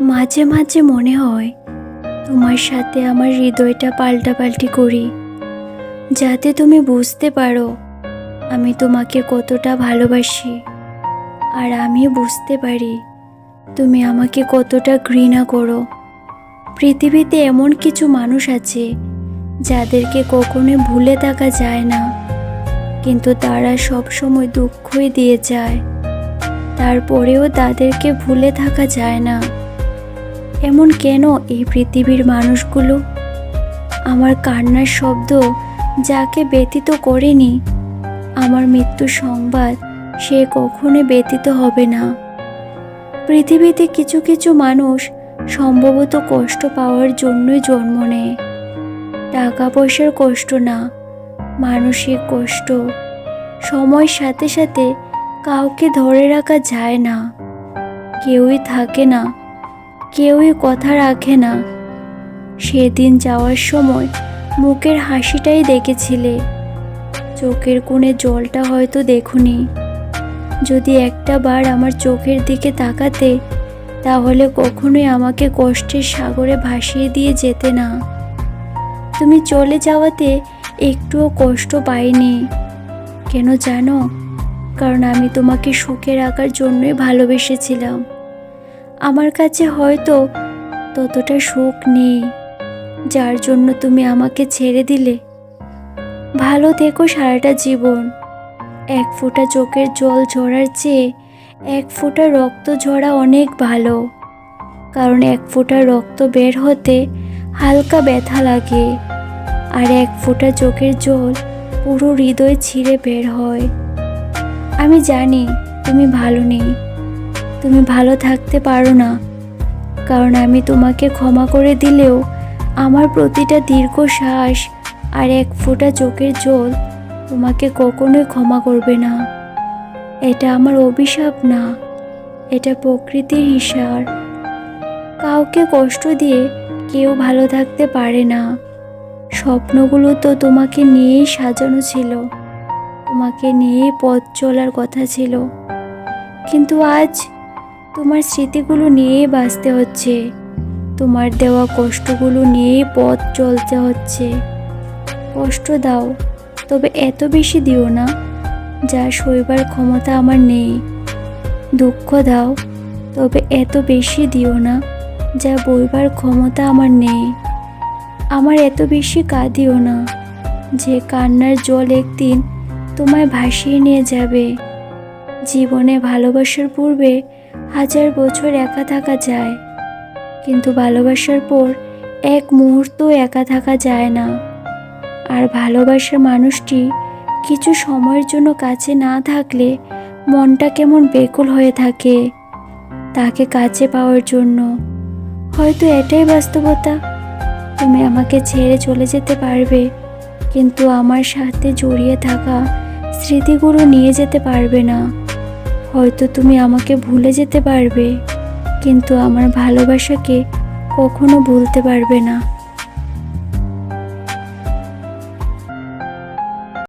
মাঝে মাঝে মনে হয় তোমার সাথে আমার হৃদয়টা পাল্টাপাল্টি করি। যাতে তুমি বুঝতে পারো আমি তোমাকে কতটা ভালোবাসি। আর আমিও বুঝতে পারি তুমি আমাকে কতটা ঘৃণা করো। পৃথিবীতে এমন কিছু মানুষ আছে যাদেরকে কখনোই ভুলে থাকা যায় না। কিন্তু তারা সব সময় দুঃখই দিয়ে যায়। তারপরেও তাদেরকে ভুলে থাকা যায় না। এমন কেন এই পৃথিবীর মানুষগুলো? আমার কান্নার শব্দ যাকে ব্যতীত করেনি, আমার মৃত্যু সংবাদ সে কখনো ব্যতীত হবে না। পৃথিবীতে কিছু কিছু মানুষ সম্ভবত কষ্ট পাওয়ার জন্যই জন্ম নেয়। টাকা পয়সার কষ্ট না, মানসিক কষ্ট। সময়ের সাথে সাথে কাউকে ধরে রাখা যায় না। কেউই থাকে না কেউই কথা রাখে না। সেদিন যাওয়ার সময় মুখের হাসিটাই দেখেছিলে। চোখের কোণে জলটা হয়তো দেখুনি। যদি একটা বার আমার চোখের দিকে তাকাতে, তাহলে কখনোই আমাকে কষ্টের সাগরে ভাসিয়ে দিয়ে যেতে না। তুমি চলে যাওয়াতে একটুও কষ্ট পাইনি। কেন জানো? কারণ আমি তোমাকে সুখে রাখার জন্যই ভালোবেসেছিলাম। আমার কাছে হয়তো ততটা সুখ নেই, যার জন্য তুমি আমাকে ছেড়ে দিলে। ভালো থেকো সারাটা জীবন। এক ফোঁটা চোখের জল ঝরার চেয়ে এক ফোঁটা রক্ত ঝরা অনেক ভালো। কারণ এক ফোঁটা রক্ত বের হতে হালকা ব্যথা লাগে, আর এক ফোঁটা চোখের জল পুরো হৃদয় ছিঁড়ে বের হয়। আমি জানি তুমি ভালো নেই। তুমি ভালো থাকতে পারো না। কারণ আমি তোমাকে ক্ষমা করে দিলেও আমার প্রতিটা দীর্ঘশ্বাস আর এক ফোঁটা চোখের জল তোমাকে কখনোই ক্ষমা করবে না। এটা আমার অভিশাপ না, এটা প্রকৃতির হিসার। কাউকে কষ্ট দিয়ে কেউ ভালো থাকতে পারে না। স্বপ্নগুলো তো তোমাকে নিয়েই সাজানো ছিল, তোমাকে নিয়েই পথ চলার কথা ছিল। কিন্তু আজ তোমার স্মৃতিগুলো নিয়েই বাঁচতে হচ্ছে। তোমার দেওয়া কষ্টগুলো নিয়েই পথ চলতে হচ্ছে। কষ্ট দাও, তবে এত বেশি দিও না, যা সইবার ক্ষমতা আমার নেই। দুঃখ দাও, তবে এত বেশি দিও না, যা বইবার ক্ষমতা আমার নেই। আমার এত বেশি কাঁদিও না, যে কান্নার জল একদিন তোমায় ভাসিয়ে নিয়ে যাবে। জীবনে ভালোবাসার পূর্বে হাজার বছর একা থাকা যায়। কিন্তু ভালোবাসার পর এক মুহূর্ত একা থাকা যায় না। আর ভালোবাসার মানুষটি কিছু সময়ের জন্য কাছে না থাকলে মনটা কেমন বেকুল হয়ে থাকে তাকে কাছে পাওয়ার জন্য। হয়তো এটাই বাস্তবতা। তুমি আমাকে ছেড়ে চলে যেতে পারবে, কিন্তু আমার সাথে জড়িয়ে থাকা স্মৃতিগুলো নিয়ে যেতে পারবে না। হয়তো তুমি আমাকে ভুলে যেতে পারবে কিন্তু আমার ভালোবাসাকে কখনো ভুলতে পারবে না।